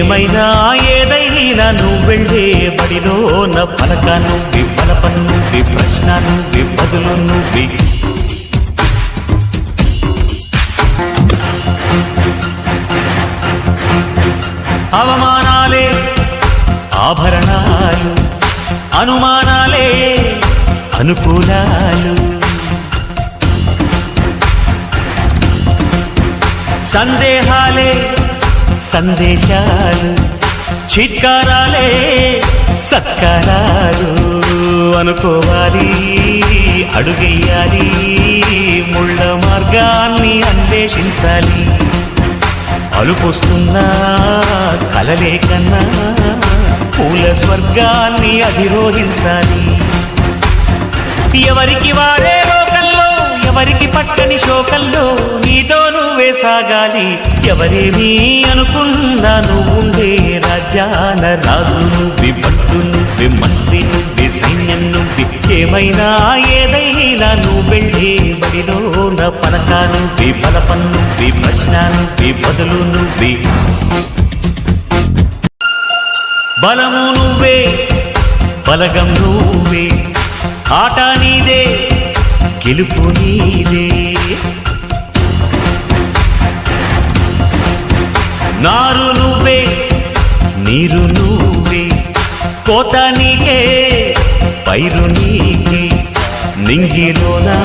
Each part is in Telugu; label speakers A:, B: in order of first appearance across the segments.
A: ఏమైనా ఏదైనా నువ్వు వెళ్ళే నా పలక నువ్వే పలప నువ్వే ప్రశ్న నువ్వే బదులు అవమానాలే ఆభరణాలు అనుమానాలే అనుకూలాలు. సందేహాలే సందేశాలు చిత్కారాలే సత్కారాలు. అనుకోవాలి అడుగెయ్యాలి ముళ్ళ మార్గాన్ని అన్వేషించాలి. అలుపొస్తున్నా కలలే కన్నా పూల స్వర్గాన్ని అధిరోహించాలి. ఎవరికి వారే లోకంలో ఎవరికి పట్టని శోకంలో నీతో నువ్వే సాగాలి. ఎవరేమీ అనుకున్నా నువ్వుండే రాజ్యాన రాజు నువ్వే పట్టు నువ్వే మంత్రి నువ్వే సైన్యం నువ్వే ఏమైనా ఏదైనా నువ్వు వెళ్ళే బడిలో నా పలక నువ్వే బలపం నువ్వే ప్రశ్న నువ్వే బదులు నువ్వే బలము నువ్వే బలగం నువ్వే. ఆట నీదే గెలుపు నీదే. నారు నువ్వే నీరు నువ్వే కోత నీకే పైరు నీకే నింగిలోనా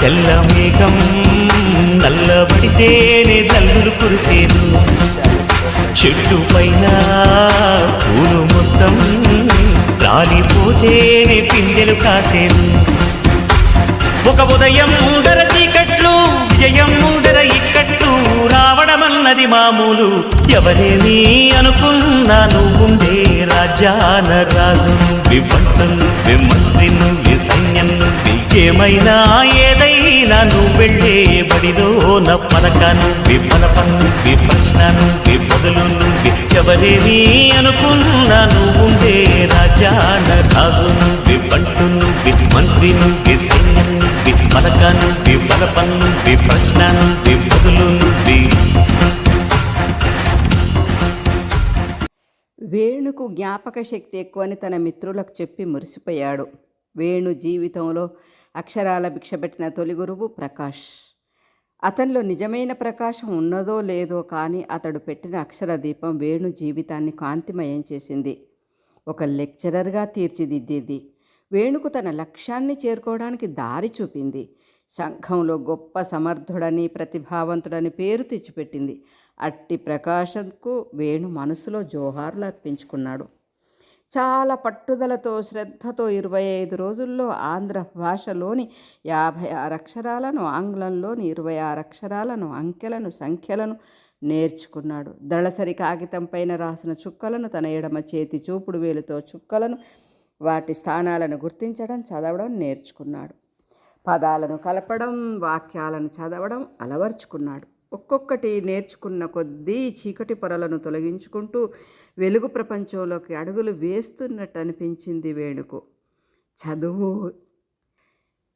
A: తెల్ల మేఘం నల్లబడితేనే జల్లులు కురిసేను చెట్టు పైన పూలు మొత్తం రాలిపోతేనే పిందెలు కాసేను ఒక ఉదయం ముందర చీకట్లు విజయం ముందర ఇక్కడ రావడమన్నది మామూలు. ఎవరేని అనుకున్నా నువ్వుండే రాజాన రాజు. నువ్వే పంట నువ్వే సైన్యం ఏమైనా ఏదైనా నువ్వు వెళ్ళే బడిలో నా పలక నువ్వే పలప నువ్వే ప్రశ్న నువ్వే బదులు అనుకున్నా నువ్వుండే రాజాన రాజు. నువ్వే పంటు నువ్వే మంత్రి నువ్వే సైన్యం నువ్వే పలక నువ్వే బలప నువ్వే ప్రశ్న
B: వేణుకు జ్ఞాపక శక్తి ఎక్కువని తన మిత్రులకు చెప్పి మురిసిపోయాడు. వేణు జీవితంలో అక్షరాల భిక్షపెట్టిన తొలి గురువు ప్రకాష్. అతనిలో నిజమైన ప్రకాశం ఉన్నదో లేదో కానీ అతడు పెట్టిన అక్షర దీపం వేణు జీవితాన్ని కాంతిమయం చేసింది. ఒక లెక్చరర్గా తీర్చిదిద్దేది. వేణుకు తన లక్ష్యాన్ని చేరుకోవడానికి దారి చూపింది. సంఘంలో గొప్ప సమర్థుడని ప్రతిభావంతుడని పేరు తెచ్చిపెట్టింది. అట్టి ప్రకాశంకు వేణు మనసులో జోహార్లు అర్పించుకున్నాడు చాలా పట్టుదలతో శ్రద్ధతో ఇరవై ఐదు రోజుల్లో ఆంధ్ర భాషలోని యాభై ఆరు అక్షరాలను ఆంగ్లంలోని ఇరవై ఆరు అక్షరాలను అంకెలను సంఖ్యలను నేర్చుకున్నాడు. దళసరి కాగితం పైన రాసిన చుక్కలను తన ఎడమ చేతి చూపుడు వేలుతో చుక్కలను వాటి స్థానాలను గుర్తించడం చదవడం నేర్చుకున్నాడు. పదాలను కలపడం వాక్యాలను చదవడం అలవర్చుకున్నాడు. ఒక్కొక్కటి నేర్చుకున్న కొద్దీ చీకటి పొరలను తొలగించుకుంటూ వెలుగు ప్రపంచంలోకి అడుగులు వేస్తున్నట్టు అనిపించింది వేణుకు. చదువు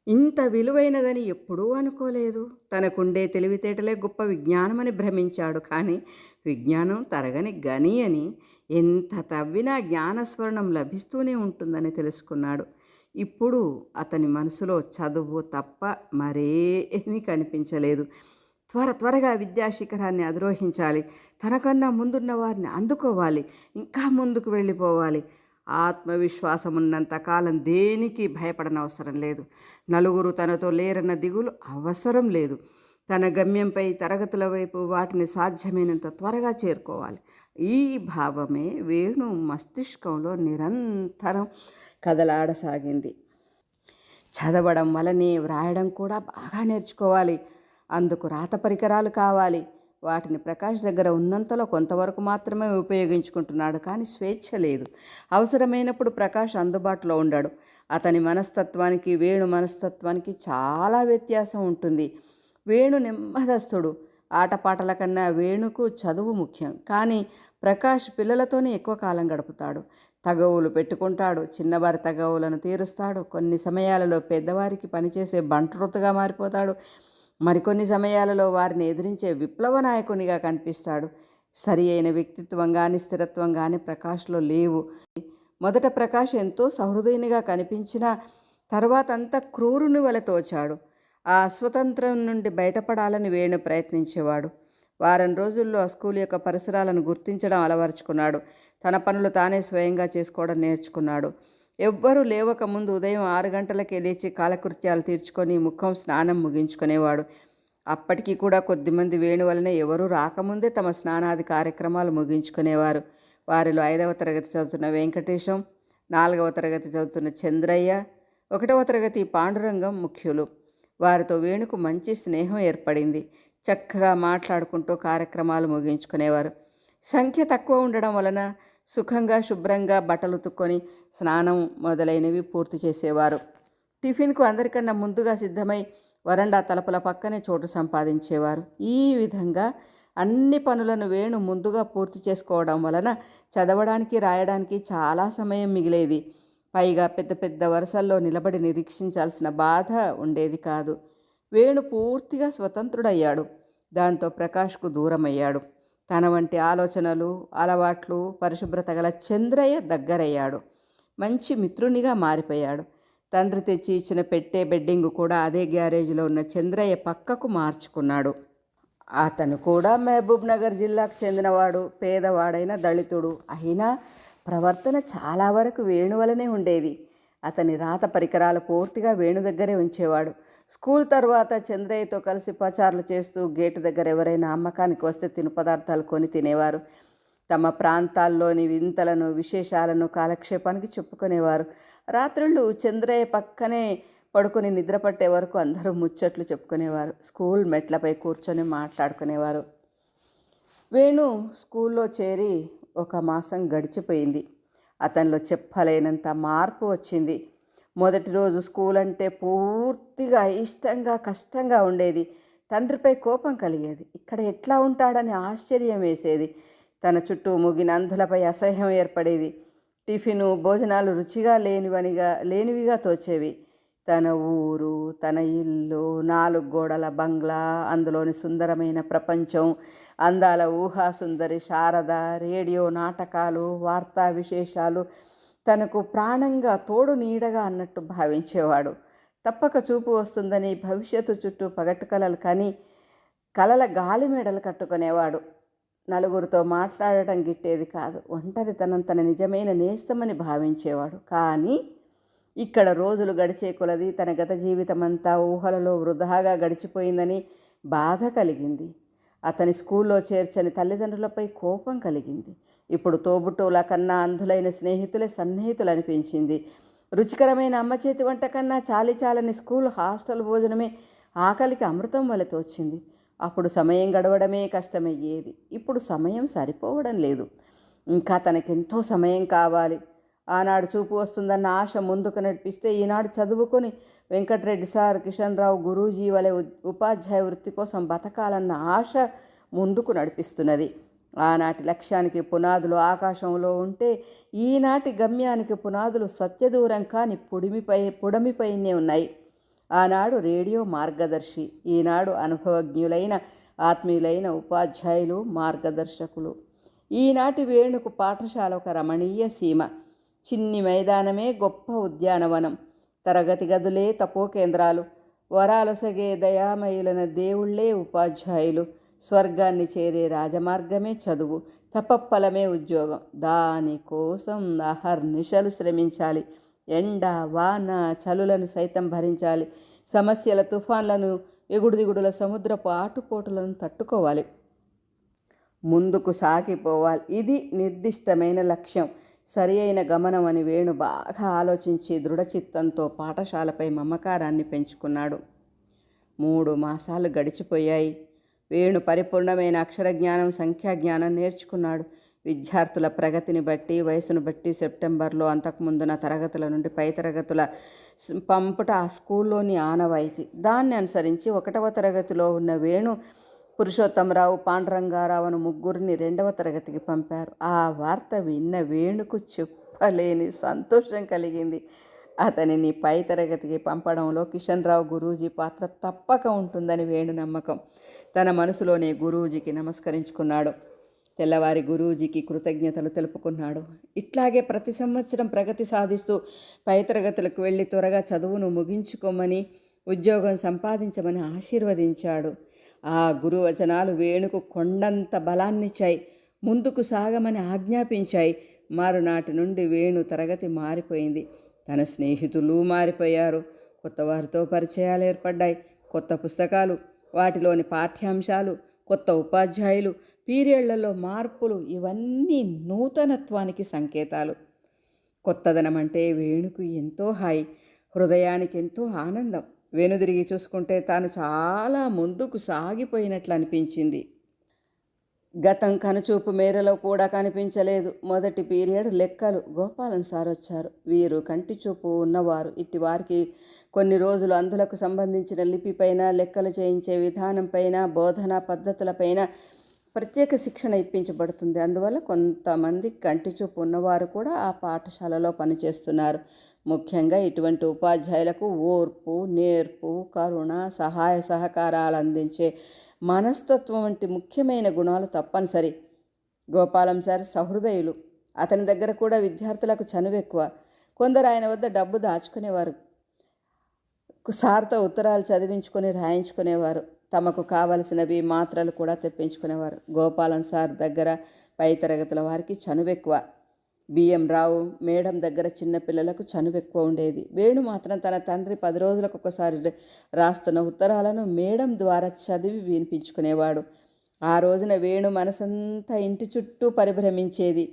B: ఇంత విలువైనదని ఎప్పుడూ అనుకోలేదు. తనకుండే తెలివితేటలే గొప్ప విజ్ఞానమని భ్రమించాడు. కానీ విజ్ఞానం తరగని గని అని ఎంత తవ్వినా జ్ఞానస్మరణం లభిస్తూనే ఉంటుందని తెలుసుకున్నాడు. ఇప్పుడు అతని మనసులో చదువు తప్ప మరేమీ కనిపించలేదు. త్వర త్వరగా విద్యాశిఖరాన్ని అధిరోహించాలి. తనకన్నా ముందున్న వారిని అందుకోవాలి. ఇంకా ముందుకు వెళ్ళిపోవాలి. ఆత్మవిశ్వాసం ఉన్నంత కాలం దేనికి భయపడనవసరం లేదు. నలుగురు తనతో లేరన్న దిగులు అవసరం లేదు. తన గమ్యంపై తరగతుల వైపు వాటిని సాధ్యమైనంత త్వరగా చేరుకోవాలి. ఈ భావమే వేణు మస్తిష్కంలో నిరంతరం కదలాడసాగింది. చదవడం వలనే వ్రాయడం కూడా బాగా నేర్చుకోవాలి. అందుకు రాత పరికరాలు కావాలి. వాటిని ప్రకాష్ దగ్గర ఉన్నంతలో కొంతవరకు మాత్రమే ఉపయోగించుకుంటున్నాడు కానీ స్వేచ్ఛ లేదు. అవసరమైనప్పుడు ప్రకాష్ అందుబాటులో ఉండాడు. అతని మనస్తత్వానికి వేణు మనస్తత్వానికి చాలా వ్యత్యాసం ఉంటుంది. వేణు నెమ్మదస్తుడు. ఆటపాటల కన్నా వేణుకు చదువు ముఖ్యం. కానీ ప్రకాష్ పిల్లలతోనే ఎక్కువ కాలం గడుపుతాడు. తగవులు పెట్టుకుంటాడు. చిన్నవారి తగవులను తీరుస్తాడు. కొన్ని సమయాలలో పెద్దవారికి పనిచేసే బంట్రుతుగా మారిపోతాడు. మరికొన్ని సమయాలలో వారిని ఎదిరించే విప్లవ నాయకునిగా కనిపిస్తాడు. సరి అయిన వ్యక్తిత్వం కానీ స్థిరత్వం కానీ ప్రకాష్లో లేవు. మొదట ప్రకాష్ ఎంతో సహృదయునిగా కనిపించినా తర్వాత అంతా క్రూరుని వలె తోచాడు. ఆ స్వతంత్రం నుండి బయటపడాలని వేణు ప్రయత్నించేవాడు. వారం రోజుల్లో ఆ స్కూల్ యొక్క పరిసరాలను గుర్తించడం అలవరుచుకున్నాడు. తన పనులు తానే స్వయంగా చేసుకోవడం నేర్చుకున్నాడు. ఎవ్వరూ లేవక ముందు ఉదయం ఆరు గంటలకే లేచి కాలకృత్యాలు తీర్చుకొని ముఖం స్నానం ముగించుకునేవాడు. అప్పటికి కూడా కొద్దిమంది వేణు వలన ఎవరూ రాకముందే తమ స్నానాది కార్యక్రమాలు ముగించుకునేవారు. వారిలో ఐదవ తరగతి చదువుతున్న వెంకటేశం నాలుగవ తరగతి చదువుతున్న చంద్రయ్య ఒకటవ తరగతి పాండురంగం ముఖ్యులు. వారితో వేణుకు మంచి స్నేహం ఏర్పడింది. చక్కగా మాట్లాడుకుంటూ కార్యక్రమాలు ముగించుకునేవారు. సంఖ్య తక్కువ ఉండడం వలన సుఖంగా శుభ్రంగా బట్టలు ఉతుక్కొని స్నానం మొదలైనవి పూర్తి చేసేవారు. టిఫిన్కు అందరికన్నా ముందుగా సిద్ధమై వరండా తలుపుల పక్కనే చోటు సంపాదించేవారు. ఈ విధంగా అన్ని పనులను వేణు ముందుగా పూర్తి చేసుకోవడం వలన చదవడానికి రాయడానికి చాలా సమయం మిగిలేది. పైగా పెద్ద పెద్ద వరుసల్లో నిలబడి నిరీక్షించాల్సిన బాధ ఉండేది కాదు. వేణు పూర్తిగా స్వతంత్రుడయ్యాడు. దాంతో ప్రకాష్కు దూరమయ్యాడు. తన వంటి ఆలోచనలు అలవాట్లు పరిశుభ్రత గల చంద్రయ్య దగ్గరయ్యాడు. మంచి మిత్రునిగా మారిపోయాడు. తండ్రి తెచ్చి ఇచ్చిన పెట్టే బెడ్డింగ్ కూడా అదే గ్యారేజ్లో ఉన్న చంద్రయ్య పక్కకు మార్చుకున్నాడు. అతను కూడా మహబూబ్ నగర్ జిల్లాకు చెందినవాడు పేదవాడైన దళితుడు. అయినా ప్రవర్తన చాలా వరకు వేణు వలనే ఉండేది. అతని రాత పరికరాలు పూర్తిగా వేణు దగ్గరే ఉంచేవాడు. స్కూల్ తర్వాత చంద్రయ్యతో కలిసి పచారులు చేస్తూ గేటు దగ్గర ఎవరైనా అమ్మకానికి వస్తే తిను పదార్థాలు కొని తినేవారు. తమ ప్రాంతాల్లోని వింతలను విశేషాలను కాలక్షేపానికి చెప్పుకునేవారు. రాత్రుళ్ళు చంద్రయ్య పక్కనే పడుకొని నిద్రపట్టే వరకు అందరూ ముచ్చట్లు చెప్పుకునేవారు. స్కూల్ మెట్లపై కూర్చొని మాట్లాడుకునేవారు. వేణు స్కూల్లో చేరి ఒక మాసం గడిచిపోయింది. అతనిలో చెప్పలేనంత మార్పు వచ్చింది. మొదటి రోజు స్కూల్ అంటే పూర్తిగా ఇష్టంగా కష్టంగా ఉండేది. తండ్రిపై కోపం కలిగేది. ఇక్కడ ఎట్లా ఉంటాడని ఆశ్చర్యం వేసేది. తన చుట్టూ ముగిన అంధులపై అసహ్యం ఏర్పడేది. టిఫిను భోజనాలు రుచిగా లేనివనిగా లేనివిగా తోచేవి. తన ఊరు తన ఇల్లు నాలుగు గోడల బంగ్లా అందులోని సుందరమైన ప్రపంచం అందాల ఊహా సుందరి శారద రేడియో నాటకాలు వార్తా విశేషాలు తనకు ప్రాణంగా తోడు నీడగా అన్నట్టు భావించేవాడు. తప్పక చూపు వస్తుందని భవిష్యత్తు చుట్టూ పగట్టు కలలు కానీ కలల గాలి మెడలు కట్టుకునేవాడు. నలుగురితో మాట్లాడటం గిట్టేది కాదు ఒంటరితనం తన నిజమైన నేస్తమని భావించేవాడు. కానీ ఇక్కడ రోజులు గడిచే కొలది తన గత జీవితమంతా ఊహలలో వృధాగా గడిచిపోయిందని బాధ కలిగింది. అతని స్కూల్లో చేర్చని తల్లిదండ్రులపై కోపం కలిగింది. ఇప్పుడు తోబుట్టువుల కన్నా అంధులైన స్నేహితులే సన్నిహితులు అనిపించింది రుచికరమైన అమ్మ చేతి వంట కన్నా చాలి చాలని స్కూల్ హాస్టల్ భోజనమే ఆకలికి అమృతం వలె తోచింది. అప్పుడు సమయం గడవడమే కష్టమయ్యేది. ఇప్పుడు సమయం సరిపోవడం లేదు. ఇంకా తనకెంతో సమయం కావాలి. ఆనాడు చూపు వస్తుందన్న ఆశ ముందుకు నడిపిస్తే ఈనాడు చదువుకొని వెంకటరెడ్డి సార్ కిషన్ రావు గురూజీ వలె ఉపాధ్యాయ వృత్తి కోసం బతకాలన్న ఆశ ముందుకు నడిపిస్తున్నది. ఆనాటి లక్ష్యానికి పునాదులు ఆకాశంలో ఉంటే ఈనాటి గమ్యానికి పునాదులు సత్యదూరం కాని పుడిమిపై పుడమిపైనే ఉన్నాయి. ఆనాడు రేడియో మార్గదర్శి ఈనాడు అనుభవజ్ఞులైన ఆత్మీయులైన ఉపాధ్యాయులు మార్గదర్శకులు. ఈనాటి వేణుకు పాఠశాల ఒక రమణీయ సీమ. చిన్ని మైదానమే గొప్ప ఉద్యానవనం. తరగతి గదులే తపో కేంద్రాలు వరాలొసగే దయామయులైన దేవుళ్ళే ఉపాధ్యాయులు. స్వర్గాన్ని చేరే రాజమార్గమే చదువు. తపప్పలమే ఉద్యోగం. దానికోసం అహర్నిశలు శ్రమించాలి. ఎండ వాన చలులను సైతం భరించాలి. సమస్యల తుఫాన్లను ఎగుడు దిగుడుల సముద్రపు ఆటుపోటులను తట్టుకోవాలి. ముందుకు సాగిపోవాలి. ఇది నిర్దిష్టమైన లక్ష్యం. సరి అయిన గమనం అని వేణు బాగా ఆలోచించి దృఢచిత్తంతో పాఠశాలపై మమకారాన్ని పెంచుకున్నాడు. మూడు మాసాలు గడిచిపోయాయి. వేణు పరిపూర్ణమైన అక్షర జ్ఞానం సంఖ్యా జ్ఞానం నేర్చుకున్నాడు. విద్యార్థుల ప్రగతిని బట్టి వయసును బట్టి సెప్టెంబర్లో అంతకుముందున తరగతుల నుండి పై తరగతుల పంపుట ఆ స్కూల్లోని ఆనవాయితీ. దాన్ని అనుసరించి ఒకటవ తరగతిలో ఉన్న వేణు పురుషోత్తమరావు పాండురంగారావును ముగ్గురిని రెండవ తరగతికి పంపారు. ఆ వార్త విన్న వేణుకు చెప్పలేని సంతోషం కలిగింది. అతనిని పై తరగతికి పంపడంలో కిషన్ రావు గురూజీ పాత్ర తప్పక ఉంటుందని వేణు నమ్మకం. తన మనసులోనే గురూజీకి నమస్కరించుకున్నాడు. తెల్లవారి గురూజీకి కృతజ్ఞతలు తెలుపుకున్నాడు. ఇట్లాగే ప్రతి సంవత్సరం ప్రగతి సాధిస్తూ పై తరగతులకు వెళ్ళి త్వరగా చదువును ముగించుకోమని ఉద్యోగం సంపాదించమని ఆశీర్వదించాడు. ఆ గురువచనాలు వేణుకు కొండంత బలాన్నిచ్చాయి. ముందుకు సాగమని ఆజ్ఞాపించాయి. మరునాటి నుండి వేణు తరగతి మారిపోయింది. తన స్నేహితులు మారిపోయారు. కొత్త వారితో పరిచయాలు ఏర్పడ్డాయి. కొత్త పుస్తకాలు వాటిలోని పాఠ్యాంశాలు కొత్త ఉపాధ్యాయులు పీరియడ్లలో మార్పులు ఇవన్నీ నూతనత్వానికి సంకేతాలు. కొత్తదనం అంటే వేణుకు ఎంతో హాయి. హృదయానికి ఎంతో ఆనందం. వెనుదిరిగి చూసుకుంటే తాను చాలా ముందుకు సాగిపోయినట్లు అనిపించింది. గతం కనుచూపు మేరలో కూడా కనిపించలేదు. మొదటి పీరియడ్ లెక్కలు గోపాలన్ సార్ వచ్చారు. వీరు కంటి చూపు ఉన్నవారు. ఇట్టి వారికి కొన్ని రోజులు అందులకు సంబంధించిన లిపిపైన లెక్కలు చేయించే విధానంపైన బోధనా పద్ధతులపైన ప్రత్యేక శిక్షణ ఇప్పించబడుతుంది. అందువల్ల కొంతమంది కంటి చూపు ఉన్నవారు కూడా ఆ పాఠశాలలో పనిచేస్తున్నారు. ముఖ్యంగా ఇటువంటి ఉపాధ్యాయులకు ఓర్పు నేర్పు కరుణ సహాయ సహకారాలు అందించే మనస్తత్వం వంటి ముఖ్యమైన గుణాలు తప్పనిసరి. గోపాలం సార్ సహృదయులు. అతని దగ్గర కూడా విద్యార్థులకు చనువు ఎక్కువ. కొందరు ఆయన వద్ద డబ్బు దాచుకునేవారు. సార్తో ఉత్తరాలు చదివించుకొని రాయించుకునేవారు. తమకు కావలసినవి మాత్రలు కూడా తెప్పించుకునేవారు. గోపాలం సార్ దగ్గర పై తరగతుల వారికి చనువెక్కువ. బిఎం రావు మేడం దగ్గర చిన్నపిల్లలకు చనువు ఎక్కువ ఉండేది. వేణు మాత్రం తన తండ్రి పది రోజులకు ఒకసారి రాస్తున్న ఉత్తరాలను మేడం ద్వారా చదివి వినిపించుకునేవాడు. ఆ రోజున వేణు మనసంతా ఇంటి చుట్టూ పరిభ్రమించేది.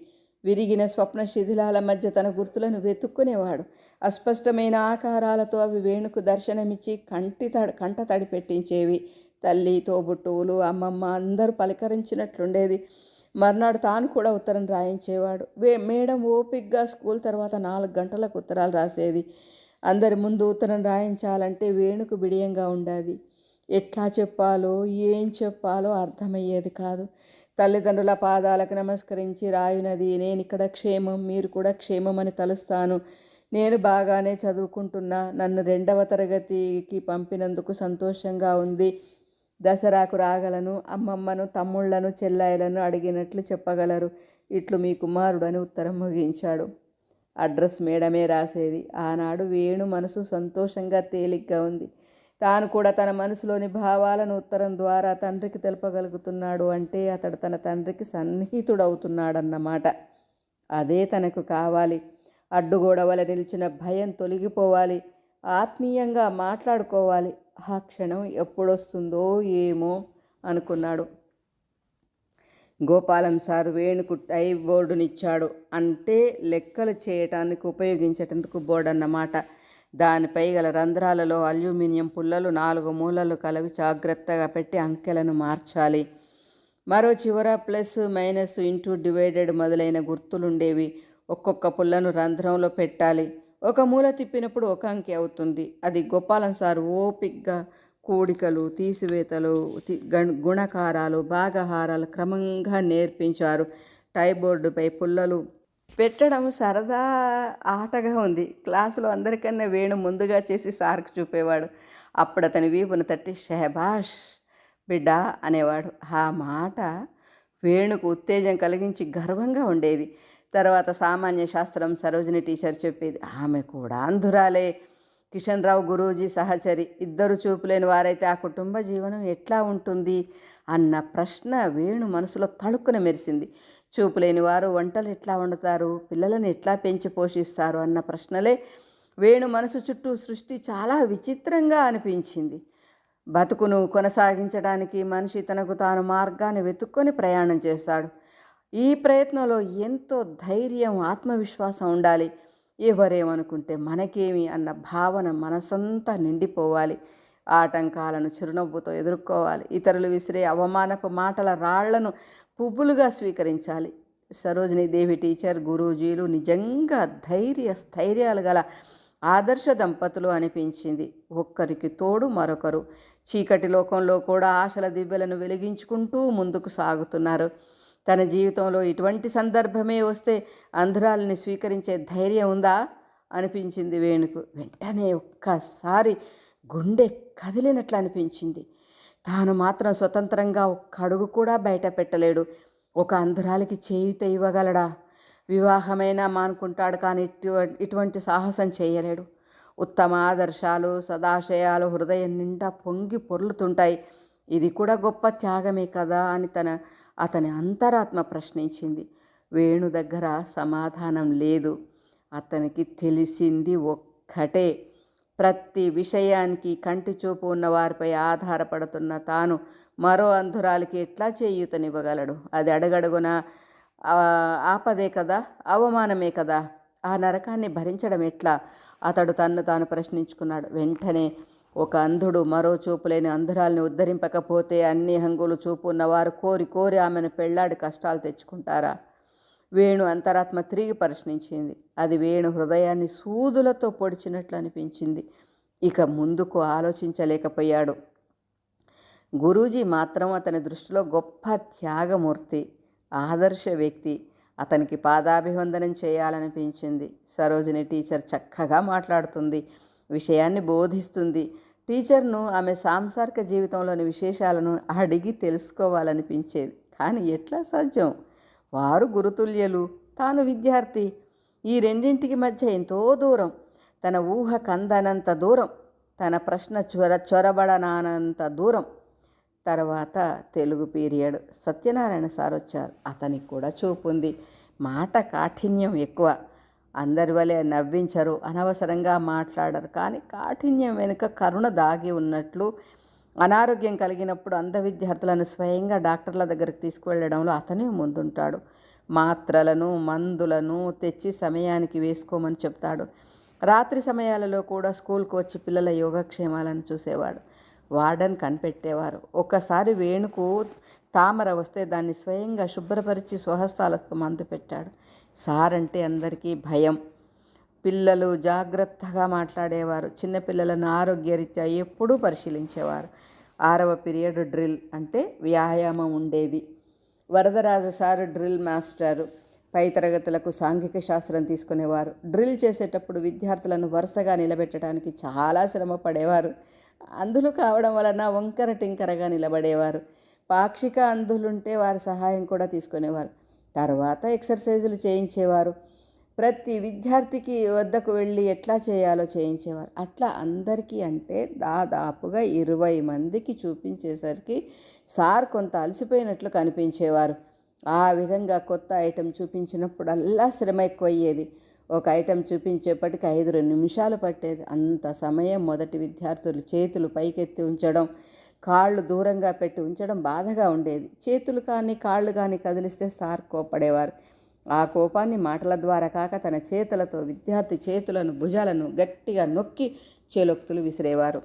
B: విరిగిన స్వప్న శిథిలాల మధ్య తన గుర్తులను వెతుక్కునేవాడు. అస్పష్టమైన ఆకారాలతో అవి వేణుకు దర్శనమిచ్చి కంటి తడి కంట తడి పెట్టించేవి తల్లి తోబుట్టువులు అమ్మమ్మ అందరూ పలకరించినట్లుండేది. మర్నాడు తాను కూడా ఉత్తరం రాయించేవాడు. వే మేడం ఓపిక్గా స్కూల్ తర్వాత నాలుగు గంటలకు ఉత్తరాలు రాసేది. అందరి ముందు ఉత్తరం రాయించాలంటే వేణుకు బిడియంగా ఉండేది. ఎట్లా చెప్పాలో ఏం చెప్పాలో అర్థమయ్యేది కాదు. తల్లిదండ్రుల పాదాలకు నమస్కరించి రాయునది నేను ఇక్కడ క్షేమం మీరు కూడా క్షేమం అని తలుస్తాను. నేను బాగానే చదువుకుంటున్నా. నన్ను రెండవ తరగతికి పంపినందుకు సంతోషంగా ఉంది. దసరాకు రాగలను అమ్మమ్మను తమ్ముళ్ళను చెల్లాయలను అడిగినట్లు చెప్పగలరు. ఇట్లు మీ కుమారుడు అని ఉత్తరం ముగించాడు. అడ్రస్ మేడమే రాసేది. ఆనాడు వేణు మనసు సంతోషంగా తేలిగ్గా ఉంది. తాను కూడా తన మనసులోని భావాలను ఉత్తరం ద్వారా తండ్రికి తెలుపగలుగుతున్నాడు అంటే అతడు తన తండ్రికి సన్నిహితుడవుతున్నాడన్నమాట. అదే తనకు కావాలి. అడ్డుగోడవల నిలిచిన భయం తొలగిపోవాలి. ఆత్మీయంగా మాట్లాడుకోవాలి. ఆ క్షణం ఎప్పుడొస్తుందో ఏమో అనుకున్నాడు. గోపాలం సార్ వేణుకు టై బోర్డునిచ్చాడు. అంటే లెక్కలు చేయటానికి ఉపయోగించేటందుకు బోర్డు అన్నమాట దానిపై గల రంధ్రాలలో అల్యూమినియం పుల్లలు నాలుగు మూలలు కలవి జాగ్రత్తగా పెట్టి అంకెలను మార్చాలి. మరో చివర ప్లస్ మైనస్ ఇంటూ డివైడెడ్ మొదలైన గుర్తులుండేవి. ఒక్కొక్క పుల్లను రంధ్రంలో పెట్టాలి. ఒక మూల తిప్పినప్పుడు ఒక అంకె అవుతుంది. అది గోపాలం సార్ ఓపిగ్గా కూడికలు తీసివేతలు తి- గణ- గుణకారాలు భాగహారాలు క్రమంగా నేర్పించారు. టై బోర్డుపై పుల్లలు పెట్టడం సరదా ఆటగా ఉంది. క్లాసులో అందరికన్నా వేణు ముందుగా చేసి సార్కు చూపేవాడు. అప్పుడు అతని వీపును తట్టి షహబాష్ బిడ్డ అనేవాడు. ఆ మాట వేణుకు ఉత్తేజం కలిగించి గర్వంగా ఉండేది. తర్వాత సామాన్య శాస్త్రం సరోజిని టీచర్ చెప్పేది. ఆమె కూడా అంధురాలే. కిషన్ రావు గురూజీ సహచరి. ఇద్దరు చూపులేని వారైతే ఆ కుటుంబ జీవనం ఎట్లా ఉంటుంది? అన్న ప్రశ్న వేణు మనసులో తళుక్కున మెరిసింది. చూపులేని వారు వంటలు ఎట్లా వండుతారు? పిల్లలను ఎట్లా పెంచి పోషిస్తారు? అన్న ప్రశ్నలే వేణు మనసు చుట్టూ సృష్టి చాలా విచిత్రంగా అనిపించింది. బతుకును కొనసాగించడానికి మనిషి తనకు తాను మార్గాన్ని వెతుక్కొని ప్రయాణం చేస్తాడు. ఈ ప్రయత్నంలో ఎంతో ధైర్యం ఆత్మవిశ్వాసం ఉండాలి. ఎవరేమనుకుంటే మనకేమి అన్న భావన మనసంతా నిండిపోవాలి. ఆటంకాలను చిరునవ్వుతో ఎదుర్కోవాలి. ఇతరులు విసిరే అవమానపు మాటల రాళ్ళను పువ్వులుగా స్వీకరించాలి. సరోజిని దేవి టీచర్ గురూజీలు నిజంగా ధైర్య స్థైర్యాలు గల ఆదర్శ దంపతులు అనిపించింది. ఒక్కరికి తోడు మరొకరు. చీకటి లోకంలో కూడా ఆశల దివ్యలను వెలిగించుకుంటూ ముందుకు సాగుతున్నారు. తన జీవితంలో ఇటువంటి సందర్భమే వస్తే అంధురాలని స్వీకరించే ధైర్యం ఉందా? అనిపించింది వేణుకు. వెంటనే ఒక్కసారి గుండె కదిలినట్లు అనిపించింది. తాను మాత్రం స్వతంత్రంగా ఒక్క అడుగు కూడా బయట పెట్టలేడు. ఒక అంధురాలికి చేయుత ఇవ్వగలడా? వివాహమైనా మానుకుంటాడు కానీ ఇటు- ఇటువంటి సాహసం చేయలేడు. ఉత్తమ ఆదర్శాలు సదాశయాలు హృదయం నిండా పొంగి పొర్లుతుంటాయి. ఇది కూడా గొప్ప త్యాగమే కదా అని తన అతని అంతరాత్మ ప్రశ్నించింది. వేణు దగ్గర సమాధానం లేదు. అతనికి తెలిసింది ఒక్కటే. ప్రతి విషయానికి కంటి చూపు ఉన్న వారిపై ఆధారపడుతున్న తాను మరో అంధురాలికి ఎట్లా చేయూతనివ్వగలడు? అది అడగడుగున ఆపదే కదా? అవమానమే కదా? ఆ నరకాన్ని భరించడం ఎట్లా? అతడు తన్ను తాను ప్రశ్నించుకున్నాడు. వెంటనే ఒక అంధుడు మరో చూపులేని అంధురాల్ని ఉద్ధరింపకపోతే అన్ని హంగులు చూపు ఉన్నవారు కోరి కోరి ఆమెను పెళ్ళాడి కష్టాలు తెచ్చుకుంటారా? వేణు అంతరాత్మ తిరిగి ప్రశ్నించింది. అది వేణు హృదయాన్ని సూదులతో పొడిచినట్లు అనిపించింది. ఇక ముందుకు ఆలోచించలేకపోయాడు. గురూజీ మాత్రం అతని దృష్టిలో గొప్ప త్యాగమూర్తి ఆదర్శ వ్యక్తి. అతనికి పాదాభివందనం చేయాలనిపించింది. సరోజిని టీచర్ చక్కగా మాట్లాడుతుంది. విషయాన్ని బోధిస్తుంది. టీచర్ను ఆమె సాంసారిక జీవితంలోని విశేషాలను అడిగి తెలుసుకోవాలనిపించేది. కానీ ఎట్లా సాధ్యం? వారు గురుతుల్యులు తాను విద్యార్థి. ఈ రెండింటికి మధ్య ఎంతో దూరం. తన ఊహ కందనంత దూరం. తన ప్రశ్న చొర చొరబడనానంత దూరం. తర్వాత తెలుగు పీరియడ్. సత్యనారాయణ సార్ వచ్చారు అతనికి కూడా చూపు ఉంది మాట కాఠిన్యం ఎక్కువ. అందరి వలె నవ్వించరు అనవసరంగా మాట్లాడరు. కానీ కాఠిన్యం వెనుక కరుణ దాగి ఉన్నట్లు అనారోగ్యం కలిగినప్పుడు అంధ విద్యార్థులను స్వయంగా డాక్టర్ల దగ్గరికి తీసుకువెళ్ళడంలో అతనే ముందుంటాడు. మాత్రలను మందులను తెచ్చి సమయానికి వేసుకోమని చెప్తాడు. రాత్రి సమయాలలో కూడా స్కూల్కి వచ్చి పిల్లల యోగక్షేమాలను చూసేవాడు. వార్డన్ కనిపెట్టేవారు. ఒక్కసారి వేణుకు తామర వస్తే దాన్ని స్వయంగా శుభ్రపరిచి స్వహస్తాలతో మందు పెట్టాడు. సార్ అంటే అందరికీ భయం. పిల్లలు జాగ్రత్తగా మాట్లాడేవారు. చిన్నపిల్లలను ఆరోగ్యరీత్యా ఎప్పుడూ పరిశీలించేవారు. ఆరవ పీరియడ్ డ్రిల్ అంటే వ్యాయామం ఉండేది. వరదరాజ సారు డ్రిల్ మాస్టారు. పై తరగతులకు సాంఘిక శాస్త్రం తీసుకునేవారు. డ్రిల్ చేసేటప్పుడు విద్యార్థులను వరుసగా నిలబెట్టడానికి చాలా శ్రమ పడేవారు. కావడం వలన వంకర టింకరగా నిలబడేవారు. పాక్షిక అంధులుంటే వారి సహాయం కూడా తీసుకునేవారు. తర్వాత ఎక్సర్సైజులు చేయించేవారు. ప్రతి విద్యార్థికి వద్దకు వెళ్ళి ఎట్లా చేయాలో చేయించేవారు. అట్లా అందరికీ అంటే దాదాపుగా ఇరవై మందికి చూపించేసరికి సార్ కొంత అలసిపోయినట్లు కనిపించేవారు. ఆ విధంగా కొత్త ఐటెం చూపించినప్పుడల్లా శ్రమ ఎక్కువయ్యేది. ఒక ఐటెం చూపించేప్పటికి ఐదు రెండు నిమిషాలు పట్టేది. అంత సమయం మొదటి విద్యార్థులు చేతులు పైకెత్తి ఉంచడం కాళ్ళు దూరంగా పెట్టి ఉంచడం బాధగా ఉండేది. చేతులు కానీ కాళ్ళు కానీ కదిలిస్తే సార్ కోపడేవారు ఆ కోపాన్ని మాటల ద్వారా కాక తన చేతులతో విద్యార్థి చేతులను భుజాలను గట్టిగా నొక్కి చేలొక్తులు విసిరేవారు.